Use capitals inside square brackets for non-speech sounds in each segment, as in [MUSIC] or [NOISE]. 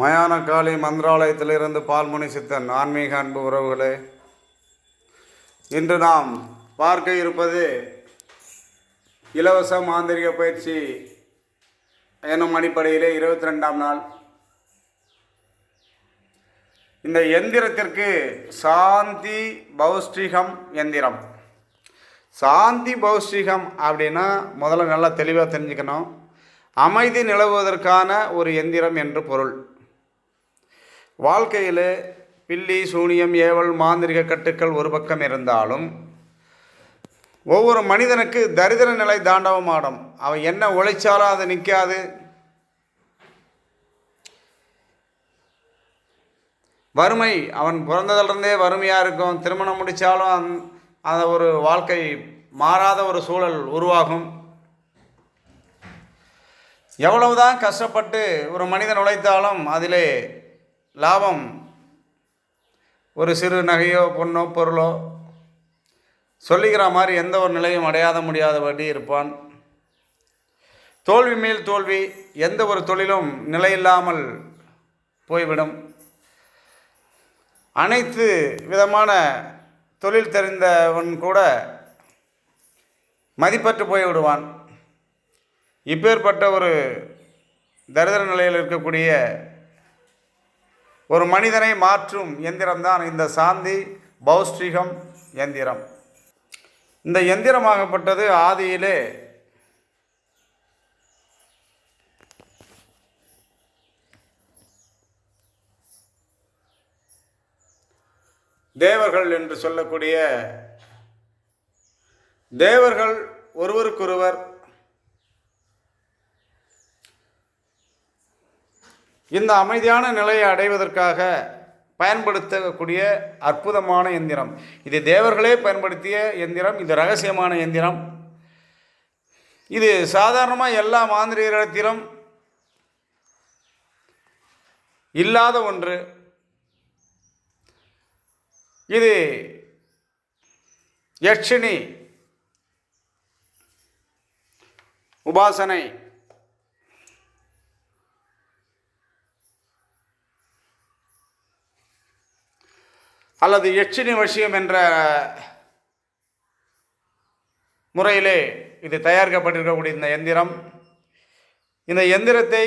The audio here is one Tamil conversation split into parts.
மயான காளி மந்திராலயத்திலிருந்து பால்முனி சித்தன் ஆன்மீக அன்பு உறவுகளே இன்று நாம் பார்க்க இருப்பது இலவச மாந்திரிக பயிற்சி எனும் அடிப்படையிலே இருபத்தி ரெண்டாம் நாள். இந்த எந்திரத்திற்கு சாந்தி பௌஷ்டிகம் எந்திரம். சாந்தி பௌஷ்டிகம் அப்படின்னா முதல்ல நல்லா தெளிவாக தெரிஞ்சுக்கணும். அமைதி நிலவுவதற்கான ஒரு எந்திரம் என்று பொருள். வாழ்க்கையில் பில்லி சூனியம் ஏவல் மாந்திரிக கட்டுக்கள் ஒரு பக்கம் இருந்தாலும் ஒவ்வொரு மனிதனுக்கு தரித்திர நிலை தாண்டவம் ஆடும் அவன் என்ன உழைச்சாலும் அது நிற்காது வறுமை அவன் பிறந்ததிலிருந்தே வறுமையாக இருக்கும். திருமணம் முடித்தாலும் அந் அந்த ஒரு வாழ்க்கை மாறாத ஒரு சூழல் உருவாகும். எவ்வளவுதான் கஷ்டப்பட்டு ஒரு மனிதன் உழைத்தாலும் அதிலே லாபம். ஒரு சிறு நகையோ பொண்ணோ பொருளோ சொல்லிக்கிற மாதிரி எந்த ஒரு நிலையும் அடையாத முடியாதபடி இருப்பான். தோல்வி மேல் தோல்வி எந்த ஒரு தொழிலும் நிலையில்லாமல் போய்விடும். அனைத்து விதமான தொழில் தெரிந்தவன் கூட மதிப்பற்று போய் விடுவான் இப்பேற்பட்ட ஒரு தரிதிர நிலையில் இருக்கக்கூடிய ஒரு மனிதனை மாற்றும் எந்திரம்தான் இந்த சாந்தி பௌஷ்டிகம் எந்திரம். இந்த எந்திரமாகப்பட்டது ஆதியிலே. தேவர்கள் என்று சொல்லக்கூடிய தேவர்கள் ஒருவருக்கொருவர் இந்த அமைதியான நிலையை அடைவதற்காக பயன்படுத்தக்கூடிய அற்புதமான எந்திரம். இது தேவர்களே பயன்படுத்திய எந்திரம் இது ரகசியமான எந்திரம். இது சாதாரணமாக எல்லா மாந்திரிகத்திலும் இல்லாத ஒன்று. இது யட்சினி உபாசனை. அல்லது யட்சினி வசியம் என்ற முறையிலே இது தயாரிக்கப்பட்டிருக்கக்கூடிய இந்த எந்திரம். இந்த எந்திரத்தை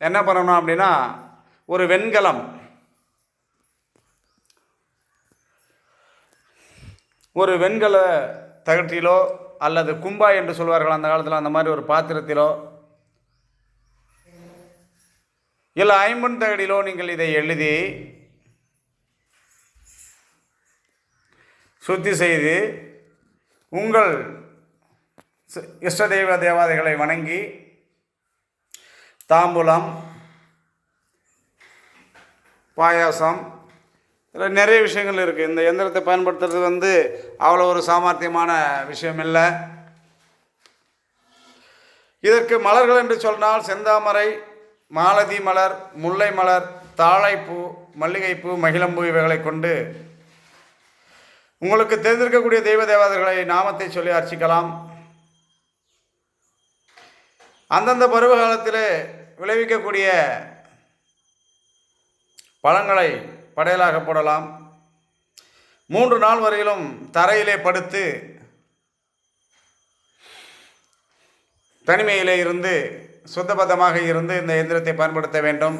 என்ன பண்ணணும் அப்படின்னா ஒரு வெண்கலம். ஒரு வெண்கல தகட்டிலோ அல்லது கும்பா என்று சொல்வார்கள் அந்த காலத்தில் அந்த மாதிரி ஒரு பாத்திரத்திலோ இல்லை ஐம்பன் தகடிலோ நீங்கள் இதை எழுதி சுத்தி செய்து உங்கள் ச- இஷ்ட தெய்வ தேவாதைகளை வணங்கி தாம்பூலம் பாயாசம் இதில் நிறைய விஷயங்கள் இருக்குது இந்த எந்திரத்தை பயன்படுத்துறது வந்து அவ்வளோ ஒரு சாமர்த்தியமான விஷயம் இல்லை இதற்கு மலர்கள் என்று சொன்னால் செந்தாமரை மாலதி மலர் முல்லை மலர் தாழைப்பூ மல்லிகைப்பூ மகிழம்பூ இவைகளை கொண்டு உங்களுக்கு தெரிந்திருக்கக்கூடிய தெய்வ தேவதைகளை நாமத்தை சொல்லி அர்ச்சிக்கலாம் அந்தந்த பருவ காலத்தில் விளைவிக்கக்கூடிய பழங்களை படையலாக போடலாம். மூன்று நாள் வரையிலும் தரையிலே படுத்து தனிமையிலே இருந்து சுத்தபத்தமாக இருந்து இந்த எந்திரத்தை பயன்படுத்த வேண்டும்.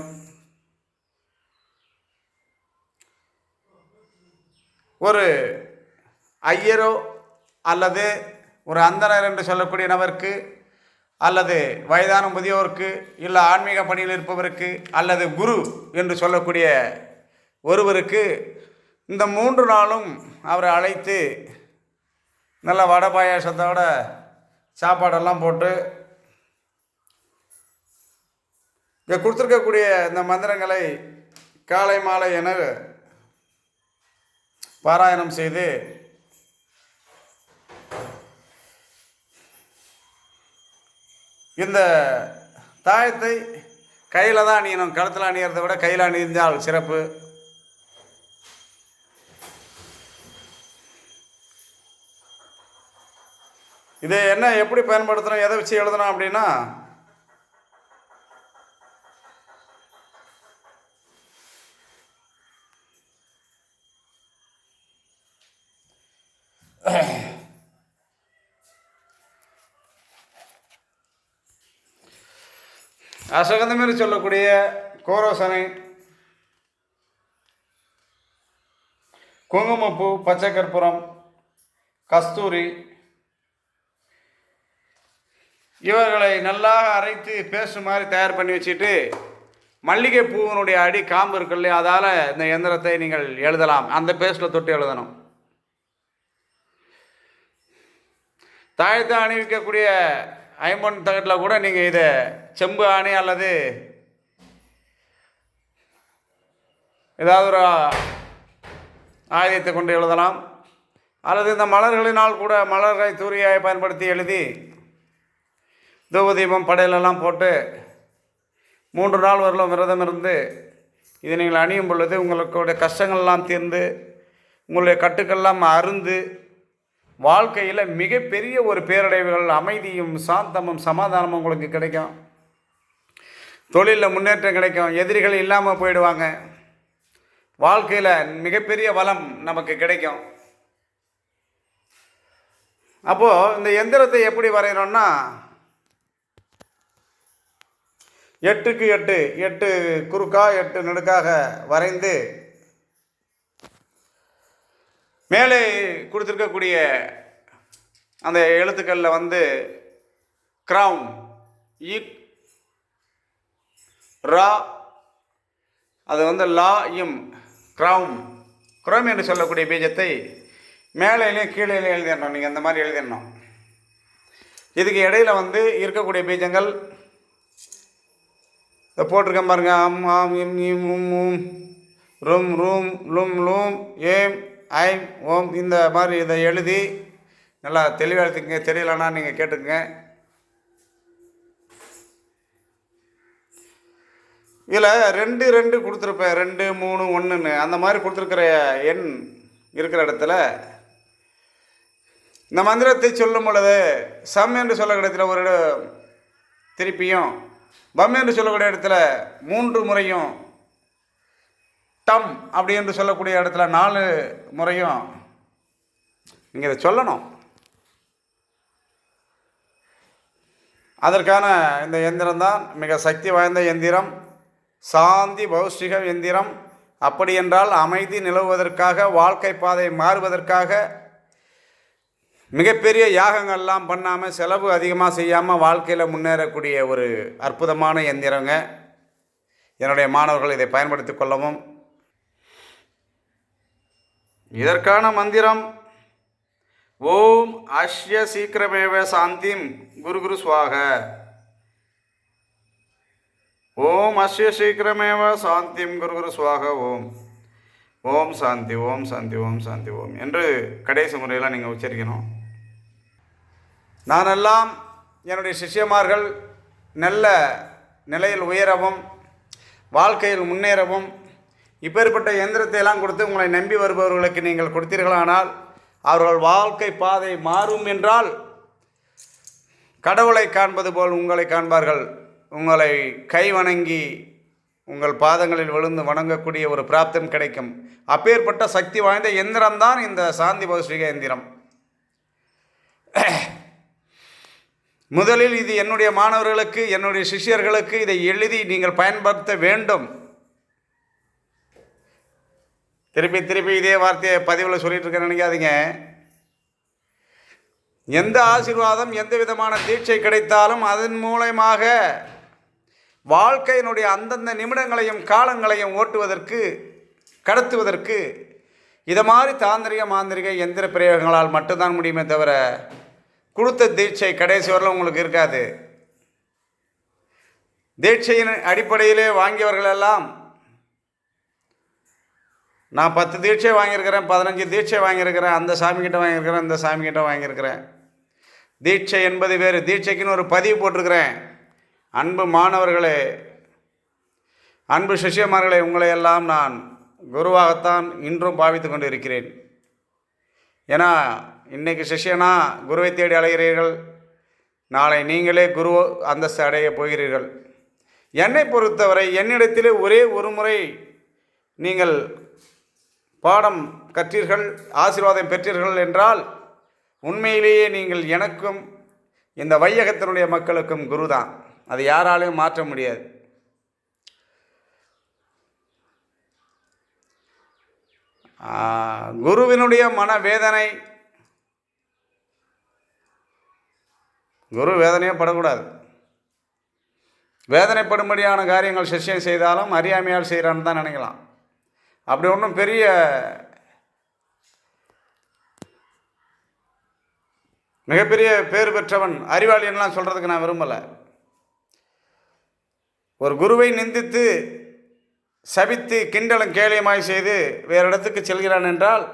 ஒரு ஐயரோ அல்லது ஒரு அந்தனர் என்று சொல்லக்கூடிய நபருக்கு அல்லது வயதான முதியோருக்கு இல்லை ஆன்மீக பணியில் இருப்பவருக்கு அல்லது குரு என்று சொல்லக்கூடிய ஒருவருக்கு இந்த மூன்று நாளும் அவரை அழைத்து நல்ல வடை பாயாசத்தோட சாப்பாடெல்லாம் போட்டு இங்கே கொடுத்துருக்கக்கூடிய இந்த மந்திரங்களை காலை மாலை என பாராயணம் செய்து இந்த தாயத்தை கையில் தான் அணியணும். கழுத்தில் அணியறதை விட கையில் அணிந்தால் சிறப்பு. இது என்ன எப்படி பயன்படுத்தணும்? எதை வச்சு எழுதணும் அப்படின்னா [CLEARS THROAT] அசகந்தம் என்று சொல்லக்கூடிய கோரோசனை குங்குமப்பூ பச்சை கற்பூரம் கஸ்தூரி இவர்களை நல்லா அரைத்து பேசும் மாதிரி தயார் பண்ணி வச்சுட்டு மல்லிகை பூவினுடைய அடி காம்பு இருக்கு இல்லையா அதால் இந்த எந்திரத்தை நீங்கள் எழுதலாம். அந்த பேஸ்ட்டில் தொட்டு எழுதணும். தாயத்தை அணிவிக்கக்கூடிய ஐம்பொன் தகட்டில் கூட நீங்கள் இதை செம்பு ஆணி அல்லது ஏதாவது ஒரு ஆயுதத்தை கொண்டு எழுதலாம். அல்லது இந்த மலர்களினால் கூட மலர்களை தூரியாய் பயன்படுத்தி எழுதி தூபதீபம் படையிலெல்லாம் போட்டு மூன்று நாள் வரலும் விரதம் இருந்து இதை நீங்கள் அணியும் பொழுது உங்களுடைய கஷ்டங்கள்லாம் தீர்ந்து உங்களுடைய கட்டுக்கள்லாம் அருந்து வாழ்க்கையில் மிகப்பெரிய ஒரு பேரடைவுகள் அமைதியும் சாந்தமும் சமாதானமும் உங்களுக்கு கிடைக்கும். தொழிலில் முன்னேற்றம் கிடைக்கும். எதிரிகள் இல்லாமல் போயிடுவாங்க. வாழ்க்கையில் மிகப்பெரிய வளம் நமக்கு கிடைக்கும். அப்போது இந்த எந்திரத்தை எப்படி வரைகிறோன்னா எட்டுக்கு எட்டு எட்டு குறுக்கா எட்டு நெடுக்காக வரைந்து மேலே கொடுத்துருக்கக்கூடிய அந்த எழுத்துக்களில் வந்து கிரவுன் இக் ரா அது வந்து லா இம் கிரவுன் குரம் என்று சொல்லக்கூடிய பீஜத்தை மேலேயும் கீழே எழுதிடணும். நீங்கள் அந்த மாதிரி எழுதிடணும். இதுக்கு இடையில வந்து இருக்கக்கூடிய பீஜங்கள் இதை போட்டிருக்கேன் பாருங்க. அம் ஆம் இம் இம் உம் உம். ரும் ரூம் லும் லூம் ஏம் ஐம் ஓம் இந்த மாதிரி இதை எழுதி நல்லா தெளிவாக எழுத்துக்குங்க தெரியலன்னா நீங்கள் கேட்டுக்குங்க. இதில் ரெண்டு ரெண்டு கொடுத்துருப்பேன். ரெண்டு மூணு ஒன்றுன்னு அந்த மாதிரி கொடுத்துருக்கிற எண் இருக்கிற இடத்துல இந்த மந்திரத்தை சொல்லும் பொழுது சம் என்று சொல்லக்கூடிய இடத்துல ஒரு இடம் திருப்பியும் பம் என்று சொல்லக்கூடிய இடத்துல மூன்று முறையும் டம் அப்படி என்று சொல்லக்கூடிய இடத்துல நாலு முறையும் நீங்கள் இதை சொல்லணும். அதற்கான இந்த எந்திரம் தான் மிக சக்தி வாய்ந்த எந்திரம். சாந்தி பௌஷ்டிக எந்திரம். அப்படி என்றால் அமைதி நிலவுவதற்காக வாழ்க்கை பாதை மாறுவதற்காக மிகப்பெரிய யாகங்கள்லாம் பண்ணாமல் செலவு அதிகமாக செய்யாமல் வாழ்க்கையில் முன்னேறக்கூடிய ஒரு அற்புதமான எந்திரங்க. என்னுடைய மாணவர்கள் இதை பயன்படுத்திக் கொள்ளவும். இதற்கான மந்திரம் ஓம் அஷ்ய சீக்கிரமேவ சாந்திம் குரு குரு சுவாக. ஓம் அஸ்ய சீக்கிரமேவ சாந்திம் குரு குரு சுவாக. ஓம் ஓம் சாந்தி ஓம் சாந்தி ஓம் சாந்தி ஓம் என்று கடைசி முறையில் நீங்கள் உச்சரிக்கணும். நானெல்லாம் என்னுடைய சிஷ்யமார்கள் நல்ல நிலையில் உயரவும் வாழ்க்கையில் முன்னேறவும் இப்பேற்பட்ட இயந்திரத்தை எல்லாம் கொடுத்து உங்களை நம்பி வருபவர்களுக்கு நீங்கள் கொடுத்தீர்களானால் அவர்கள் வாழ்க்கை பாதை மாறும் என்றால் கடவுளை காண்பது போல் உங்களை காண்பார்கள். உங்களை கை வணங்கி உங்கள் பாதங்களில் விழுந்து வணங்கக்கூடிய ஒரு பிராப்தம் கிடைக்கும். அப்பேற்பட்ட சக்தி வாய்ந்த எந்திரம்தான் இந்த சாந்தி பௌஷ்டிக எந்திரம் முதலில் இது என்னுடைய மாணவர்களுக்கு என்னுடைய சிஷ்யர்களுக்கு இதை எழுதி நீங்கள் பயன்படுத்த வேண்டும். திருப்பி திருப்பி இதே வார்த்தையை பதிவில் சொல்லிட்டு இருக்கேன்னு நினைக்காதீங்க. எந்த ஆசீர்வாதம் எந்த விதமான தீட்சை கிடைத்தாலும் அதன் மூலயமாக வாழ்க்கையினுடைய அந்தந்த நிமிடங்களையும் காலங்களையும் ஓட்டுவதற்கு கடத்துவதற்கு இதை மாதிரி தாந்திரிக மாந்திரிக எந்திர பிரயோகங்களால் மட்டும்தான் முடியுமே தவிர கொடுத்த தீட்சை கடைசி வரலும் உங்களுக்கு இருக்காது. தீட்சையின் அடிப்படையிலே வாங்கியவர்கள் எல்லாம் நான் பத்து தீட்சை வாங்கியிருக்கிறேன் பதினஞ்சு தீட்சை வாங்கியிருக்கிறேன் அந்த சாமிக்கிட்ட வாங்கியிருக்கிறேன் இந்த சாமிக்கிட்ட வாங்கியிருக்கிறேன். தீட்சை என்பது வேறு. தீட்சைக்குன்னு ஒரு பதிவு போட்டிருக்கிறேன். அன்பு மாணவர்களே அன்பு சிஷ்யமார்களே உங்களை எல்லாம் நான் குருவாகத்தான் இன்றும் பாவித்து கொண்டு இருக்கிறேன் ஏன்னா இன்றைக்கு சிஷ்யனா குருவை தேடி அலைகிறீர்கள். நாளை நீங்களே குரு அந்தஸ்து அடைய போகிறீர்கள். என்னை பொறுத்தவரை என்னிடத்திலே ஒரே ஒரு முறை நீங்கள் பாடம் கற்றீர்கள் ஆசீர்வாதம் பெற்றீர்கள் என்றால் உண்மையிலேயே நீங்கள் எனக்கும் இந்த வையகத்தினுடைய மக்களுக்கும் குரு தான் அது யாராலையும் மாற்ற முடியாது. குருவினுடைய மனவேதனை குரு வேதனையே படக்கூடாது. வேதனைப்படும்படியான காரியங்கள் சிஷ்யம் செய்தாலும் அறியாமையால் செய்கிறான்னு தான் நினைக்கலாம். அப்படி ஒன்றும் பெரிய மிகப்பெரிய பேர் பெற்றவன் அறிவாளின்லாம் சொல்கிறதுக்கு நான் விரும்பலை. ஒரு குருவை நிந்தித்து சபித்து கிண்டலும் கேளியமாய் செய்து வேறு இடத்துக்கு செல்கிறான் என்றால்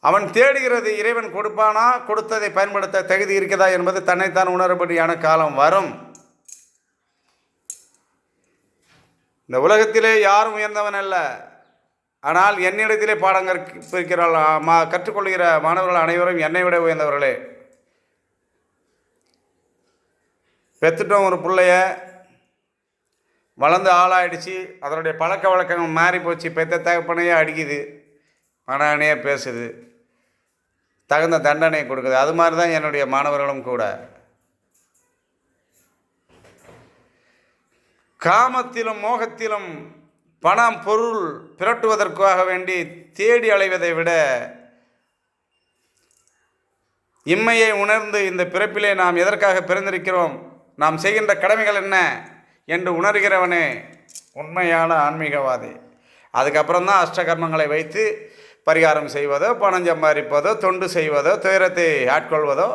அவன் தேடுகிறது இறைவன் கொடுப்பானா? கொடுத்ததை பயன்படுத்த தகுதி இருக்கிறதா என்பது தன்னைத்தான் உணரும்படியான காலம் வரும். இந்த உலகத்திலே யாரும் உயர்ந்தவன் அல்ல. ஆனால் என்னிடத்திலே பாடம் கற்பிக்கிறாள் மா கற்றுக்கொள்கிற மாணவர்கள் அனைவரும் என்னை விட உயர்ந்தவர்களே. பெற்றுட்டோம் ஒரு பிள்ளைய வளர்ந்து ஆளாயிடுச்சு. அதனுடைய பழக்க வழக்கங்கள் மாறி போச்சு. பெத்த தகப்பனையே அடிக்குது. மனானே பேசுது. தகுந்த தண்டனை கொடுக்குது. அது மாதிரி தான் என்னுடைய மாணவர்களும் கூட. காமத்திலும் மோகத்திலும் பணம் பொருள் பிரட்டுவதற்காக வேண்டி தேடி அலைவதை விட இம்மையை உணர்ந்து இந்த பிறப்பிலே நாம் எதற்காக பிறந்திருக்கிறோம்? நாம் செய்கின்ற கடமைகள் என்ன? என்று உணர்கிறவனே உண்மையான ஆன்மீகவாதி. அதுக்கப்புறம் தான் அஷ்டகர்மங்களை வைத்து பரிகாரம் செய்வதோ பணம் சம்பாதிப்பதோ தொண்டு செய்வதோ துயரத்தை ஆட்கொள்வதோ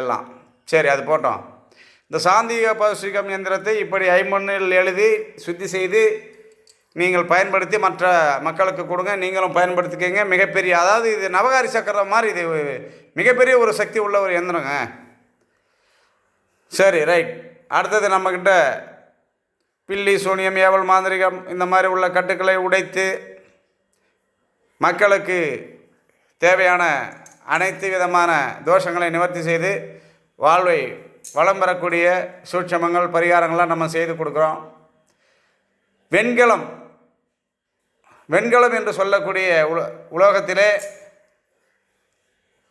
எல்லாம். சரி அது போட்டோம். இந்த சாந்திக பௌஷிகம் எந்திரத்தை இப்படி ஐமண்ணில் எழுதி சுத்தி செய்து நீங்கள் பயன்படுத்தி மற்ற மக்களுக்கு கொடுங்க நீங்களும் பயன்படுத்திக்கங்க. மிகப்பெரிய அதாவது இது நவகாரி சக்கரம் மாதிரி இது மிகப்பெரிய ஒரு சக்தி உள்ள ஒரு எந்திரங்க. சரி ரைட். அடுத்தது நம்மக்கிட்ட பில்லி சூனியம் ஏவல் மாந்திரிகம் இந்த மாதிரி உள்ள கட்டுக்களை உடைத்து மக்களுக்கு தேவையான அனைத்து விதமான தோஷங்களை நிவர்த்தி செய்து வாழ்வை வளம் பெறக்கூடிய சூட்சமங்கள் பரிகாரங்கள்லாம் நம்ம செய்து கொடுக்குறோம். வெண்கலம். வெண்கலம் என்று சொல்லக்கூடிய உல உலோகத்திலே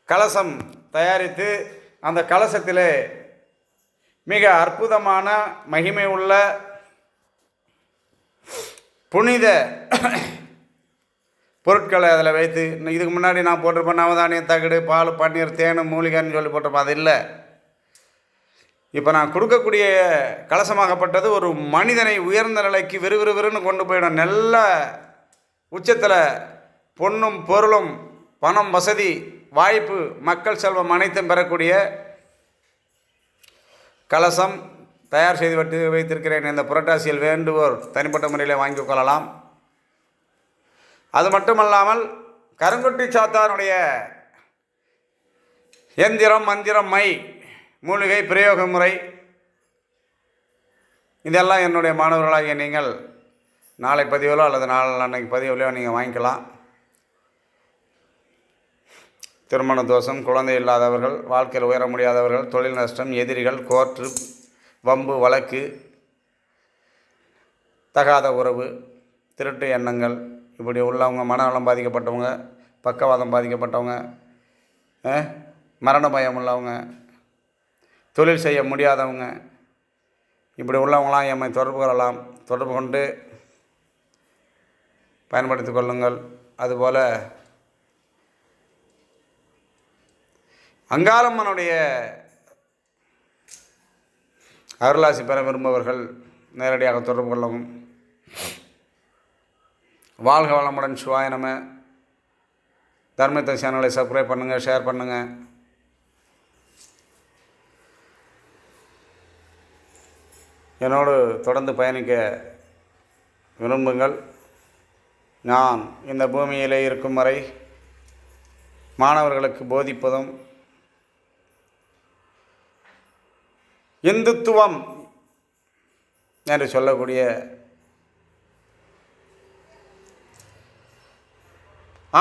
கலசம் தயாரித்து அந்த கலசத்திலே மிக அற்புதமான மகிமை உள்ள புனித பொருட்களை அதில் வைத்து இதுக்கு முன்னாடி நான் போட்டிருப்பேன் நவதானியம் தகடு பால் பன்னீர் தேன் மூலிகைன்னு சொல்லி போட்டிருப்பேன். அது இல்லை. இப்போ நான் கொடுக்கக்கூடிய கலசமாகப்பட்டது ஒரு மனிதனை உயர்ந்த நிலைக்கு விறுவிறுவிறுன்னு கொண்டு போயிடும் நல்ல உச்சத்தில் பொண்ணும் பொருளும் பணம் வசதி வாய்ப்பு மக்கள் செல்வம் அனைத்தும் பெறக்கூடிய கலசம் தயார் செய்து வைத்து வைத்திருக்கிறேன். இந்த புரட்டாசியில் வேண்டுவோர் தனிப்பட்ட முறையில் வாங்கிக் கொள்ளலாம். அது மட்டுமல்லாமல் கருங்குட்டி சாத்தானுடைய எந்திரம் மந்திரம் மை மூலிகை பிரயோக முறை. இதெல்லாம் என்னுடைய மாணவர்களாகிய நீங்கள் நாளை பதிவிலோ அல்லது நாள் அன்னைக்கு பதிவுலையோ நீங்கள் வாங்கிக்கலாம். திருமண தோஷம் குழந்தை இல்லாதவர்கள் வாழ்க்கையில் உயர முடியாதவர்கள் தொழில் நஷ்டம் எதிரிகள் கோர்ட்டு வம்பு வழக்கு தகாத உறவு திருட்டு எண்ணங்கள் இப்படி உள்ளவங்க மனநலம் பாதிக்கப்பட்டவங்க பக்கவாதம் பாதிக்கப்பட்டவங்க மரண பயம் உள்ளவங்க தொழில் செய்ய முடியாதவங்க. இப்படி உள்ளவங்களாம் எம்மை தொடர்பு கொள்ளலாம். தொடர்பு கொண்டு பயன்படுத்தி கொள்ளுங்கள். அதுபோல் அங்காளம்மனுடைய அருளாசி பெற விரும்பவர்கள் நேரடியாக தொடர்பு கொள்ளவும். வாழ்க வளமுடன் சிவாய நம. தர்மத்தை சேனலை சப்ஸ்கிரைப் பண்ணுங்கள் ஷேர் பண்ணுங்கள் என்னோடு தொடர்ந்து பயணிக்க விரும்புங்கள். நான் இந்த பூமியிலே இருக்கும் வரை மாணவர்களுக்கு போதிப்பதும் இந்துத்துவம் என்று சொல்லக்கூடிய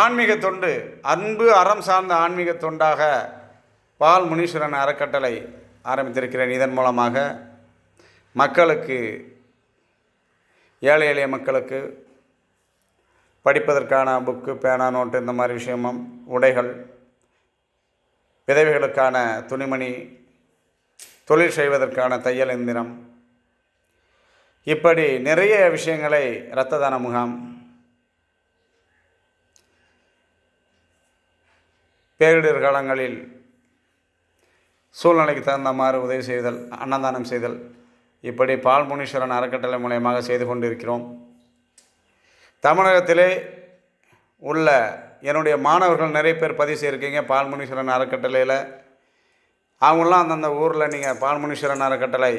ஆன்மீக தொண்டு அன்பு அறம் சார்ந்த ஆன்மீக தொண்டாக பால் முனீஸ்வரன் அறக்கட்டளை ஆரம்பித்திருக்கிறேன். இதன் மூலமாக மக்களுக்கு ஏழை எளிய மக்களுக்கு படிப்பதற்கான புக்கு பேனா நோட்டு இந்த மாதிரி விஷயமும் உடைகள் விதவைகளுக்கான துணிமணி தொழில் செய்வதற்கான தையல் எந்திரம் இப்படி நிறைய விஷயங்களை இரத்த தான முகாம் பேரிடர் காலங்களில் சூழ்நிலைக்கு தகுந்தமாறு உதவி செய்தல் அன்னதானம் செய்தல் இப்படி பால் முனீஸ்வரன் அறக்கட்டளை மூலயமாக செய்து கொண்டிருக்கிறோம். தமிழகத்திலே உள்ள என்னுடைய மாணவர்கள் நிறைய பேர் பதிவு செய்திருக்கீங்க பால் முனீஸ்வரன் அறக்கட்டளையில். அவங்களாம் அந்தந்த ஊரில் நீங்கள் பால் முனீஸ்வரன் அறக்கட்டளை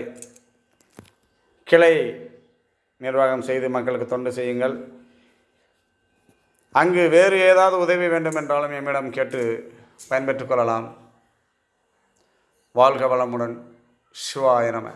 கிளை நிர்வாகம் செய்து மக்களுக்கு தொண்டு செய்யுங்கள். அங்கு வேறு ஏதாவது உதவி வேண்டும் என்றாலும் எம்மிடம் கேட்டு பயன்பெற்றுக் கொள்ளலாம். வாழ்க வளமுடன். சிவாய நம.